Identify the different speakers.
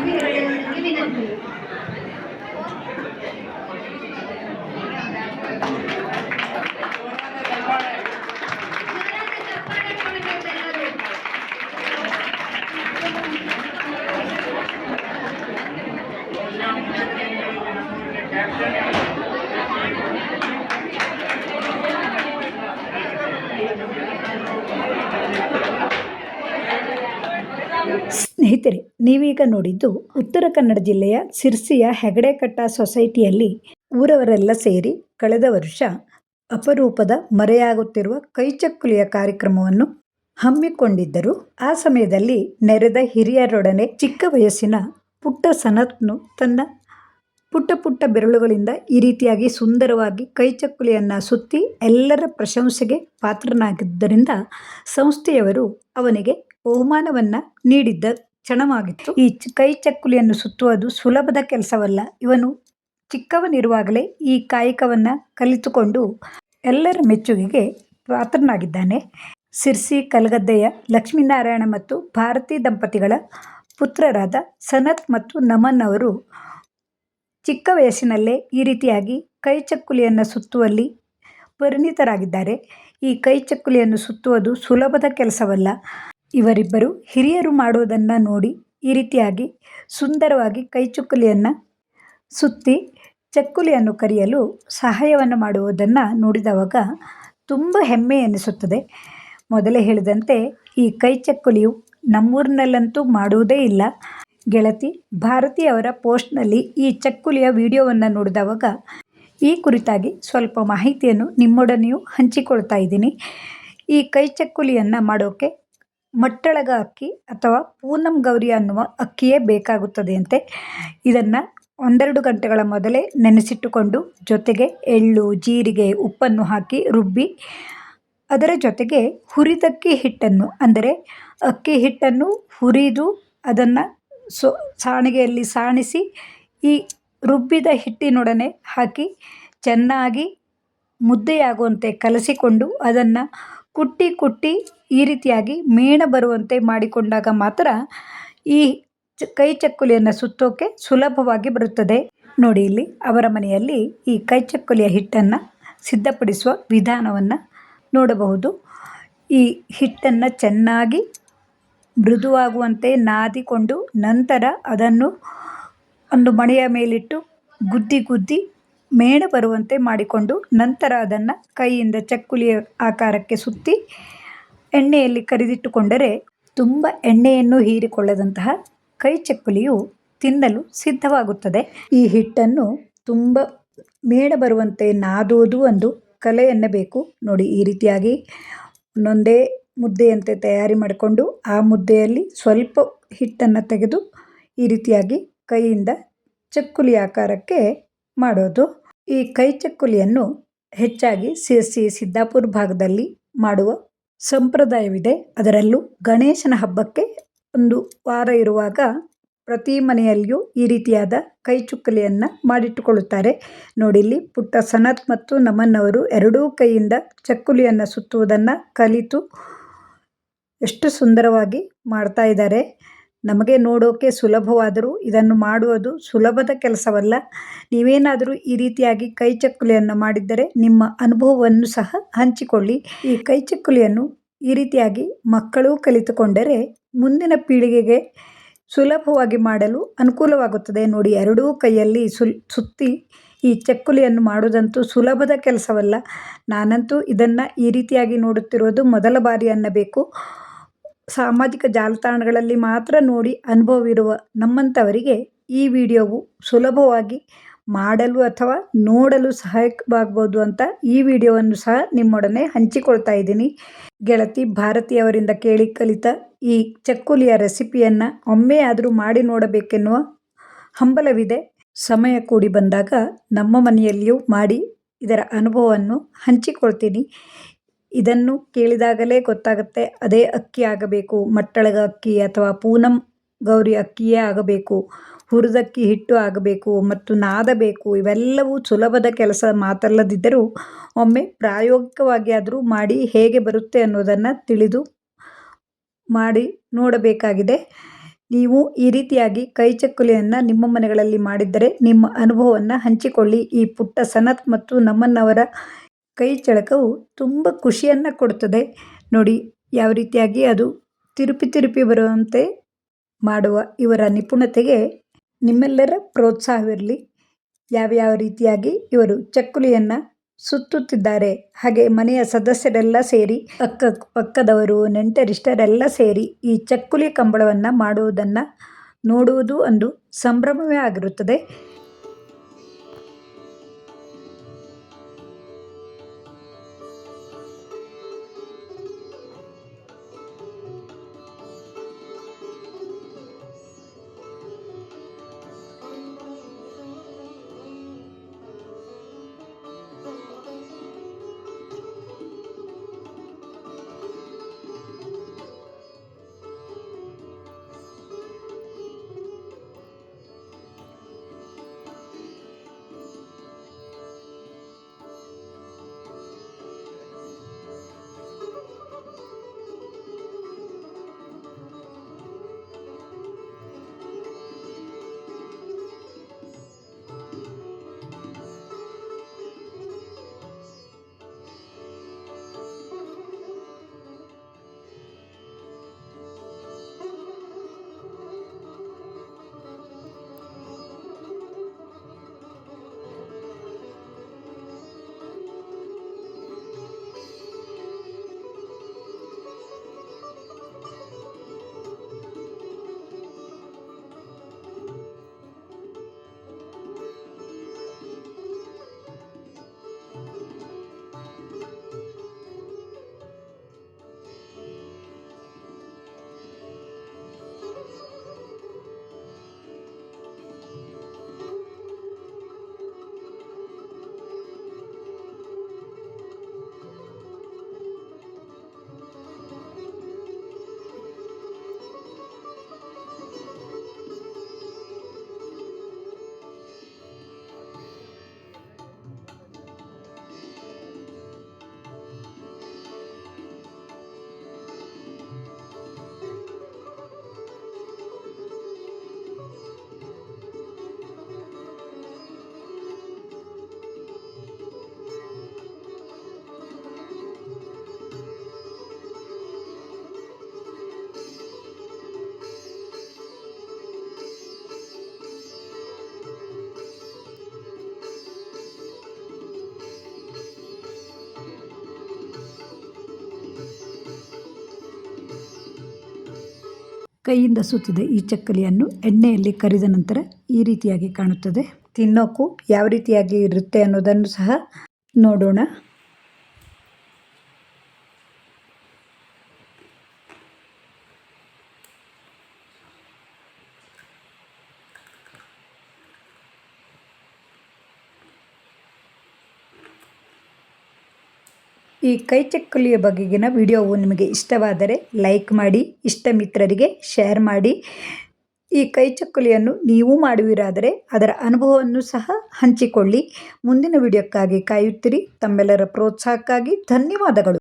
Speaker 1: पालकमंत्र्यांनी विनंती Captain.
Speaker 2: ಸ್ನೇಹಿತರೆ, ನೀವೀಗ ನೋಡಿದ್ದು ಉತ್ತರ ಕನ್ನಡ ಜಿಲ್ಲೆಯ ಸಿರ್ಸಿಯ ಹೆಗಡೆಕಟ್ಟ ಸೊಸೈಟಿಯಲ್ಲಿ ಊರವರೆಲ್ಲ ಸೇರಿ ಕಳೆದ ವರ್ಷ ಅಪರೂಪದ ಮರೆಯಾಗುತ್ತಿರುವ ಕೈಚಕ್ಕುಲಿಯ ಕಾರ್ಯಕ್ರಮವನ್ನು ಹಮ್ಮಿಕೊಂಡಿದ್ದರು. ಆ ಸಮಯದಲ್ಲಿ ನೆರೆದ ಹಿರಿಯರೊಡನೆ ಚಿಕ್ಕ ವಯಸ್ಸಿನ ಪುಟ್ಟ ಸನತ್ನು ತನ್ನ ಪುಟ್ಟ ಪುಟ್ಟ ಬೆರಳುಗಳಿಂದ ಈ ರೀತಿಯಾಗಿ ಸುಂದರವಾಗಿ ಕೈಚಕ್ಕುಲಿಯನ್ನು ಸುತ್ತಿ ಎಲ್ಲರ ಪ್ರಶಂಸೆಗೆ ಪಾತ್ರನಾಗಿದ್ದರಿಂದ ಸಂಸ್ಥೆಯವರು ಅವನಿಗೆ ಬಹುಮಾನವನ್ನು ನೀಡಿದ್ದ ಕ್ಷಣವಾಗಿತ್ತು. ಈ ಕೈ ಚಕ್ಕುಲಿಯನ್ನು ಸುತ್ತುವುದು ಸುಲಭದ ಕೆಲಸವಲ್ಲ. ಇವನು ಚಿಕ್ಕವನಿರುವಾಗಲೇ ಈ ಕಾಯಕವನ್ನು ಕಲಿತುಕೊಂಡು ಎಲ್ಲರ ಮೆಚ್ಚುಗೆಗೆ ಪಾತ್ರನಾಗಿದ್ದಾನೆ. ಸಿರ್ಸಿ, ಕಲ್ಗದ್ದೆಯ ಲಕ್ಷ್ಮೀನಾರಾಯಣ ಮತ್ತು ಭಾರತಿ ದಂಪತಿಗಳ ಪುತ್ರರಾದ ಸನತ್ ಮತ್ತು ನಮನ್ ಅವರು ಚಿಕ್ಕ ವಯಸ್ಸಿನಲ್ಲೇ ಈ ರೀತಿಯಾಗಿ ಕೈಚಕ್ಕುಲಿಯನ್ನು ಸುತ್ತುವಲ್ಲಿ ಪರಿಣಿತರಾಗಿದ್ದಾರೆ. ಈ ಕೈಚಕ್ಕುಲಿಯನ್ನು ಸುತ್ತುವುದು ಸುಲಭದ ಕೆಲಸವಲ್ಲ. ಇವರಿಬ್ಬರು ಹಿರಿಯರು ಮಾಡೋದನ್ನು ನೋಡಿ ಈ ರೀತಿಯಾಗಿ ಸುಂದರವಾಗಿ ಕೈಚುಕ್ಕುಲಿಯನ್ನು ಸುತ್ತಿ ಚಕ್ಕುಲಿಯನ್ನು ಕರಿಯಲು ಸಹಾಯವನ್ನು ಮಾಡುವುದನ್ನು ನೋಡಿದವಾಗ ತುಂಬ ಹೆಮ್ಮೆ ಎನಿಸುತ್ತದೆ. ಮೊದಲೇ ಹೇಳಿದಂತೆ ಈ ಕೈಚಕ್ಕುಲಿಯು ನಮ್ಮೂರಿನಲ್ಲಂತೂ ಮಾಡುವುದೇ ಇಲ್ಲ. ಗೆಳತಿ ಭಾರತಿ ಅವರ ಪೋಸ್ಟ್ನಲ್ಲಿ ಈ ಚಕ್ಕುಲಿಯ ವಿಡಿಯೋವನ್ನು ನೋಡಿದವಾಗ ಈ ಕುರಿತಾಗಿ ಸ್ವಲ್ಪ ಮಾಹಿತಿಯನ್ನು ನಿಮ್ಮೊಡನೆಯೂ ಹಂಚಿಕೊಳ್ತಾ ಇದ್ದೀನಿ. ಈ ಕೈಚಕ್ಕುಲಿಯನ್ನು ಮಾಡೋಕ್ಕೆ ಮಟ್ಟಳಗ ಅಕ್ಕಿ ಅಥವಾ ಪೂನಂ ಗೌರಿ ಅನ್ನುವ ಅಕ್ಕಿಯೇ ಬೇಕಾಗುತ್ತದೆಯಂತೆ. ಇದನ್ನು ಒಂದೆರಡು ಗಂಟೆಗಳ ಮೊದಲೇ ನೆನೆಸಿಟ್ಟುಕೊಂಡು ಜೊತೆಗೆ ಎಳ್ಳು, ಜೀರಿಗೆ, ಉಪ್ಪನ್ನು ಹಾಕಿ ರುಬ್ಬಿ, ಅದರ ಜೊತೆಗೆ ಹುರಿದಕ್ಕಿ ಹಿಟ್ಟನ್ನು, ಅಂದರೆ ಅಕ್ಕಿ ಹಿಟ್ಟನ್ನು ಹುರಿದು ಅದನ್ನು ಸೊ, ಸಾಣಿಗೆಯಲ್ಲಿ ಸಾಣಿಸಿ ಈ ರುಬ್ಬಿದ ಹಿಟ್ಟಿನೊಡನೆ ಹಾಕಿ ಚೆನ್ನಾಗಿ ಮುದ್ದೆಯಾಗುವಂತೆ ಕಲಸಿಕೊಂಡು ಅದನ್ನು ಕುಟ್ಟಿ ಕುಟ್ಟಿ ಈ ರೀತಿಯಾಗಿ ಮೇಣ ಬರುವಂತೆ ಮಾಡಿಕೊಂಡಾಗ ಮಾತ್ರ ಈ ಚ ಕೈ ಚಕ್ಕುಲಿಯನ್ನು ಸುತ್ತೋಕೆ ಸುಲಭವಾಗಿ ಬರುತ್ತದೆ. ನೋಡಿ ಇಲ್ಲಿ ಅವರ ಮನೆಯಲ್ಲಿ ಈ ಕೈ ಚಕ್ಕುಲಿಯ ಹಿಟ್ಟನ್ನು ಸಿದ್ಧಪಡಿಸುವ ವಿಧಾನವನ್ನು ನೋಡಬಹುದು. ಈ ಹಿಟ್ಟನ್ನು ಚೆನ್ನಾಗಿ ಮೃದುವಾಗುವಂತೆ ನಾದಿಕೊಂಡು ನಂತರ ಅದನ್ನು ಒಂದು ಮಣೆಯ ಮೇಲಿಟ್ಟು ಗುದ್ದಿ ಗುದ್ದಿ ಮೇಣ ಬರುವಂತೆ ಮಾಡಿಕೊಂಡು ನಂತರ ಅದನ್ನು ಕೈಯಿಂದ ಚಕ್ಕುಲಿಯ ಆಕಾರಕ್ಕೆ ಸುತ್ತಿ ಎಣ್ಣೆಯಲ್ಲಿ ಕರಿದಿಟ್ಟುಕೊಂಡರೆ ತುಂಬ ಎಣ್ಣೆಯನ್ನು ಹೀರಿಕೊಳ್ಳದಂತಹ ಕೈ ಚಕ್ಕುಲಿಯು ತಿನ್ನಲು ಸಿದ್ಧವಾಗುತ್ತದೆ. ಈ ಹಿಟ್ಟನ್ನು ತುಂಬ ಮೇಣ ಬರುವಂತೆ ನಾದೋದು ಒಂದು ಕಲೆ ಎನ್ನಬೇಕು. ನೋಡಿ, ಈ ರೀತಿಯಾಗಿ ಒಂದೊಂದೇ ಮುದ್ದೆಯಂತೆ ತಯಾರಿ ಮಾಡಿಕೊಂಡು ಆ ಮುದ್ದೆಯಲ್ಲಿ ಸ್ವಲ್ಪ ಹಿಟ್ಟನ್ನು ತೆಗೆದು ಈ ರೀತಿಯಾಗಿ ಕೈಯಿಂದ ಚಕ್ಕುಲಿ ಆಕಾರಕ್ಕೆ ಮಾಡೋದು. ಈ ಕೈಚಕ್ಕುಲಿಯನ್ನು ಹೆಚ್ಚಾಗಿ ಸಿ ಹೆಚ್ಚಾಗಿ ಸಿ ಸಿದ್ದಾಪುರ ಭಾಗದಲ್ಲಿ ಮಾಡುವ ಸಂಪ್ರದಾಯವಿದೆ. ಅದರಲ್ಲೂ ಗಣೇಶನ ಹಬ್ಬಕ್ಕೆ ಒಂದು ವಾರ ಇರುವಾಗ ಪ್ರತಿ ಮನೆಯಲ್ಲಿಯೂ ಈ ರೀತಿಯಾದ ಕೈ ಚುಕ್ಕಲಿಯನ್ನು ಮಾಡಿಟ್ಟುಕೊಳ್ಳುತ್ತಾರೆ ನೋಡಿಲ್ಲಿ ಪುಟ್ಟ ಸನತ್ ಮತ್ತು ನಮ್ಮನ್ನವರು ಎರಡೂ ಕೈಯಿಂದ ಚಕ್ಕುಲಿಯನ್ನು ಸುತ್ತುವುದನ್ನು ಕಲಿತು ಎಷ್ಟು ಸುಂದರವಾಗಿ ಮಾಡ್ತಾ ಇದ್ದಾರೆ. ನಮಗೆ ನೋಡೋಕೆ ಸುಲಭವಾದರೂ ಇದನ್ನು ಮಾಡುವುದು ಸುಲಭದ ಕೆಲಸವಲ್ಲ. ನೀವೇನಾದರೂ ಈ ರೀತಿಯಾಗಿ ಕೈ ಚಕ್ಕುಲಿಯನ್ನು ಮಾಡಿದ್ದರೆ ನಿಮ್ಮ ಅನುಭವವನ್ನು ಸಹ ಹಂಚಿಕೊಳ್ಳಿ. ಈ ಕೈ ಚಕ್ಕುಲಿಯನ್ನು ಈ ರೀತಿಯಾಗಿ ಮಕ್ಕಳು ಕಲಿತುಕೊಂಡರೆ ಮುಂದಿನ ಪೀಳಿಗೆಗೆ ಸುಲಭವಾಗಿ ಮಾಡಲು ಅನುಕೂಲವಾಗುತ್ತದೆ. ನೋಡಿ, ಎರಡೂ ಕೈಯಲ್ಲಿ ಸುಲ್ ಸುತ್ತಿ ಈ ಚಕ್ಕುಲಿಯನ್ನು ಮಾಡುವುದಂತೂ ಸುಲಭದ ಕೆಲಸವಲ್ಲ. ನಾನಂತೂ ಇದನ್ನು ಈ ರೀತಿಯಾಗಿ ನೋಡುತ್ತಿರುವುದು ಮೊದಲ ಬಾರಿ ಅನ್ನಬೇಕು. ಸಾಮಾಜಿಕ ಜಾಲತಾಣಗಳಲ್ಲಿ ಮಾತ್ರ ನೋಡಿ ಅನುಭವವಿರುವ ನಮ್ಮಂಥವರಿಗೆ ಈ ವಿಡಿಯೋವು ಸುಲಭವಾಗಿ ಮಾಡಲು ಅಥವಾ ನೋಡಲು ಸಹಾಯಕವಾಗ್ಬೋದು ಅಂತ ಈ ವಿಡಿಯೋವನ್ನು ಸಹ ನಿಮ್ಮೊಡನೆ ಹಂಚಿಕೊಳ್ತಾ ಇದ್ದೀನಿ. ಗೆಳತಿ ಭಾರತೀಯವರಿಂದ ಕೇಳಿ ಕಲಿತ ಈ ಚಕ್ಕುಲಿಯ ರೆಸಿಪಿಯನ್ನು ಒಮ್ಮೆ ಆದರೂ ಮಾಡಿ ನೋಡಬೇಕೆನ್ನುವ ಹಂಬಲವಿದೆ. ಸಮಯ ಕೂಡಿ ಬಂದಾಗ ನಮ್ಮ ಮನೆಯಲ್ಲಿಯೂ ಮಾಡಿ ಇದರ ಅನುಭವವನ್ನು ಹಂಚಿಕೊಳ್ತೀನಿ. ಇದನ್ನು ಕೇಳಿದಾಗಲೇ ಗೊತ್ತಾಗುತ್ತೆ, ಅದೇ ಅಕ್ಕಿ ಆಗಬೇಕು, ಮಟ್ಟಳಗ ಅಕ್ಕಿ ಅಥವಾ ಪೂನಂ ಗೌರಿ ಅಕ್ಕಿಯೇ ಆಗಬೇಕು, ಹುರಿದಕ್ಕಿ ಹಿಟ್ಟು ಆಗಬೇಕು ಮತ್ತು ನಾದಬೇಕು, ಇವೆಲ್ಲವೂ ಸುಲಭದ ಕೆಲಸ ಮಾತಲ್ಲದಿದ್ದರೂ ಒಮ್ಮೆ ಪ್ರಾಯೋಗಿಕವಾಗಿ ಆದರೂ ಮಾಡಿ ಹೇಗೆ ಬರುತ್ತೆ ಅನ್ನೋದನ್ನು ತಿಳಿದು ಮಾಡಿ ನೋಡಬೇಕಾಗಿದೆ. ನೀವು ಈ ರೀತಿಯಾಗಿ ಕೈ ಚಕ್ಕುಲಿಯನ್ನು ನಿಮ್ಮ ಮನೆಗಳಲ್ಲಿ ಮಾಡಿದ್ದರೆ ನಿಮ್ಮ ಅನುಭವವನ್ನು ಹಂಚಿಕೊಳ್ಳಿ. ಈ ಪುಟ್ಟ ಸನತ್ ಮತ್ತು ನಮ್ಮನ್ನವರ ಕೈ ಚಳಕವು ತುಂಬ ಖುಷಿಯನ್ನು ಕೊಡುತ್ತದೆ ನೋಡಿ, ಯಾವ ರೀತಿಯಾಗಿ ಅದು ತಿರುಪಿ ತಿರುಪಿ ಬರುವಂತೆ ಮಾಡುವ ಇವರ ನಿಪುಣತೆಗೆ ನಿಮ್ಮೆಲ್ಲರ ಪ್ರೋತ್ಸಾಹವಿರಲಿ. ಯಾವ್ಯಾವ ರೀತಿಯಾಗಿ ಇವರು ಚಕ್ಕುಲಿಯನ್ನು ಸುತ್ತುತ್ತಿದ್ದಾರೆ, ಹಾಗೆ ಮನೆಯ ಸದಸ್ಯರೆಲ್ಲ ಸೇರಿ, ಅಕ್ಕ ಪಕ್ಕದವರು, ನೆಂಟರಿಷ್ಟರೆಲ್ಲ ಸೇರಿ ಈ ಚಕ್ಕುಲಿ ಕಂಬಳವನ್ನು ಮಾಡುವುದನ್ನು ನೋಡುವುದು ಒಂದು ಸಂಭ್ರಮವೇ ಆಗಿರುತ್ತದೆ. ಕೈಯಿಂದ ಸುತ್ತಿದ ಈ ಚಕ್ಕಲಿಯನ್ನು ಎಣ್ಣೆಯಲ್ಲಿ ಕರಿದ ನಂತರ ಈ ರೀತಿಯಾಗಿ ಕಾಣುತ್ತದೆ. ತಿನ್ನೋಕು ಯಾವ ರೀತಿಯಾಗಿ ಇರುತ್ತೆ ಅನ್ನೋದನ್ನು ಸಹ ನೋಡೋಣ. ಈ ಕೈಚಕ್ಕಲಿಯ ಬಗೆಗಿನ ವಿಡಿಯೋವು ನಿಮಗೆ ಇಷ್ಟವಾದರೆ ಲೈಕ್ ಮಾಡಿ ಇಷ್ಟ ಮಿತ್ರರಿಗೆ ಶೇರ್ ಮಾಡಿ. ಈ ಕೈಚಕ್ಕಲಿಯನ್ನು ನೀವು ಮಾಡುವಿರಾದರೆ ಅದರ ಅನುಭವವನ್ನು ಸಹ ಹಂಚಿಕೊಳ್ಳಿ. ಮುಂದಿನ ವಿಡಿಯೋಕ್ಕಾಗಿ ಕಾಯುತ್ತಿರಿ. ತಮ್ಮೆಲ್ಲರ ಪ್ರೋತ್ಸಾಹಕ್ಕಾಗಿ ಧನ್ಯವಾದಗಳು.